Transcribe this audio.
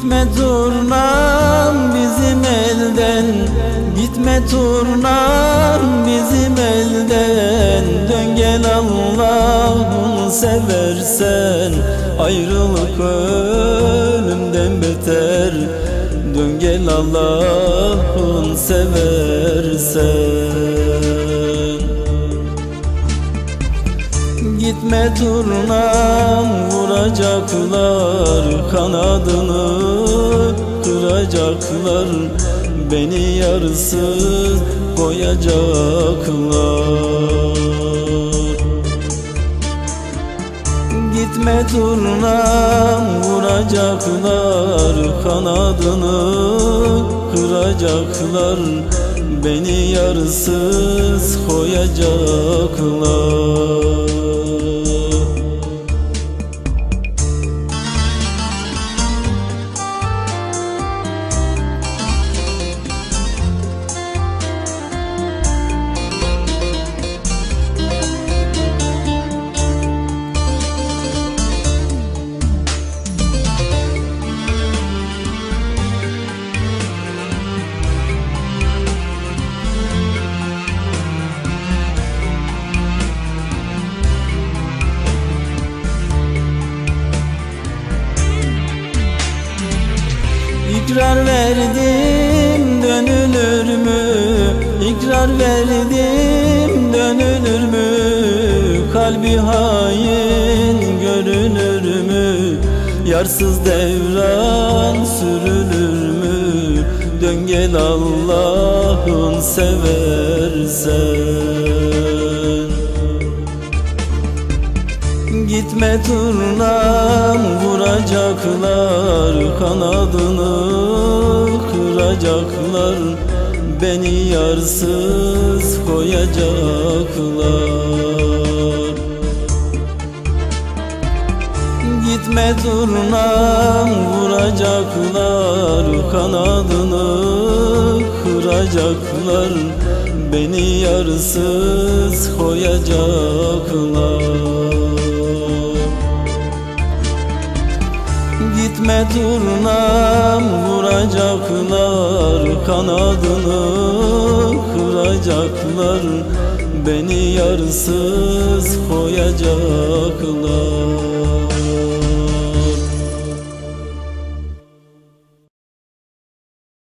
Gitme turnam bizim elden. Gitme turnam bizim elden. Dön gel Allah'ını seversen. Ayrılık ölümden beter. Dön gel Allah'ını seversen. Gitme turnam vuracaklar kanadını kıracaklar beni yarısız koyacaklar. Gitme turnam vuracaklar kanadını kıracaklar beni yarısız koyacaklar İkrar verdim dönülür mü? İkrar verdim dönülür mü? Kalbi hain görünür mü? Yarsız devran sürülür mü? Dön gel Allah'ın seversen Gitme turnam vuracaklar kanadını kıracaklar. Beni yarsız koyacaklar. Gitme turnam vuracaklar. Kanadını kıracaklar. Beni yarsız koyacaklar Gitme turnam vuracaklar kanadını kıracaklar. Beni yarsız koyacaklar